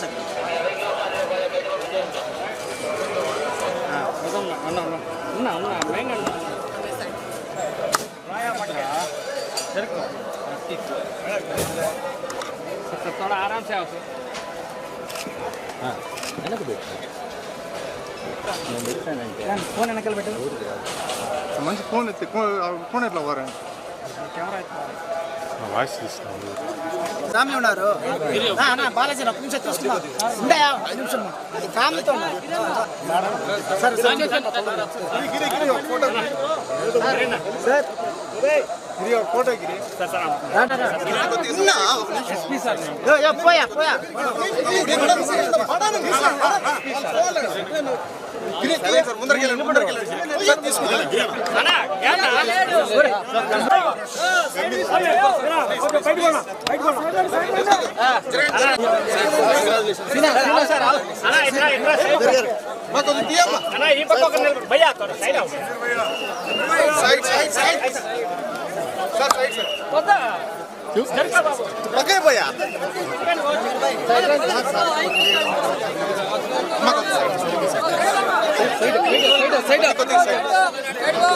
சக்தி அண்ணா அண்ணா அண்ணா மேங்க थोड़ा आराम से आओ हाँ எனக்கு ಫೋನ್ ಏನಕ್ಕೆ ಬಿಟ್ಟು ಮಂಚು ಫೋನ್ ಇತ್ತು ಫೋನ್ ಫೋನ್ ಇತ್ತಲ್ಲ ಬರ ಕ್ಯಾಮ್ರಾ ಇತ್ತು వాయిస్ తీసుకున్నాను ఫ్యామిలీ ఉన్నారు బాలాజీ ఒక్క నిమిషం చూస్తున్నా ఉండయా ఐదు నిమిషం ఫ్యామిలీతో ఉన్నారు సార్ గిరి ఒక ఫోటో గిరి పోయా పోయా भैया పక్కే పోయా side side side side.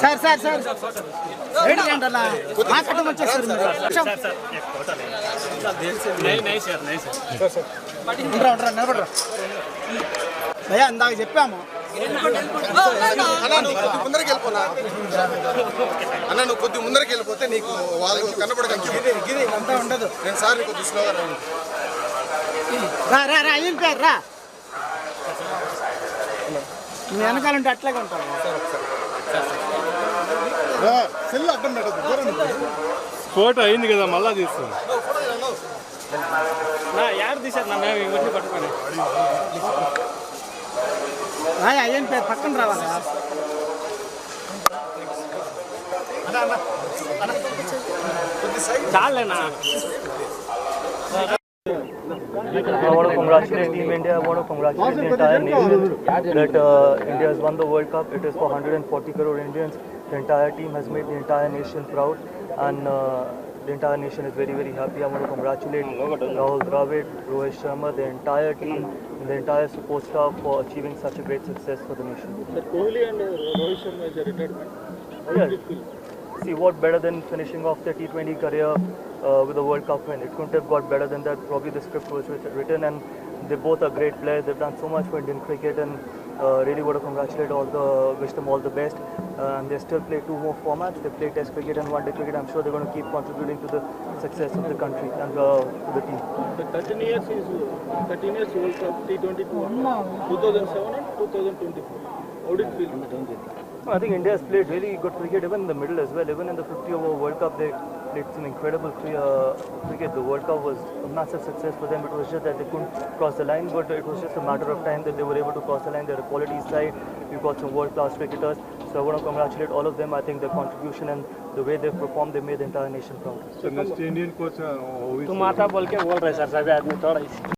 Sir sir sir ఏంటన్నా మా కట్టం వచ్చేసారు ఉండరా ఉండరా నిలబడరా భయ్యా ఇందాక చెప్పాము అన్నా నువ్వు ముందరికి వెళ్ళిపోనా అన్న నువ్వు కొద్ది ముందరికి వెళ్ళిపోతే నీకు వాళ్ళు కనపడక ఉండదు నేను సార్ కొద్ది స్లోగా రా రా రా ఏం రా మీ వెనకాల ఉంటే అట్లాగే ఉంటాను సెల్ అడ్డం ఫోటో అయింది కదా మళ్ళా తీస్తాను నా యారు తీశారు నా మేము ఇవన్నీ పట్టుకొని. ఏం పేరు? పక్కన రావాలా. చాలేనా? I want to congratulate Team India. I want to congratulate the entire nation that uh, India has won the World Cup. It is for 140 crore Indians. The entire team has made the entire nation proud, and uh, the entire nation is very, very happy. I want to congratulate Rahul Dravid, Rohit Sharma, the entire team, and the entire support staff for achieving such a great success for the nation. Sir, Kohli and Rohit Sharma is a retirement. Yeah. See, what better than finishing off their T20 career uh, with the World Cup win? It couldn't have got better than that. Probably the script was written, and they both are great players. They've done so much for Indian cricket, and uh, really want to congratulate all the, wish them all the best. Uh, and they still play two more formats. They play Test cricket and One Day cricket. I'm sure they're going to keep contributing to the success of the country and uh, to the team. The 13 years is 13 years World Cup T20 2007 and 2024. How did it feel? Well, I think India has played really good cricket even in the middle as well. Even in the 50 over World Cup, they played some incredible cri- uh, cricket. The World Cup was a massive success for them. It was just that they couldn't cross the line, but it was just a matter of time that they were able to cross the line. They're a quality side. We've got some world class cricketers. So I want to congratulate all of them. I think their contribution and the way they've performed, they made the entire nation proud. So next Indian coach, uh, who is तुम आता बोल के बोल रहे sir सभी आदमी थोड़ा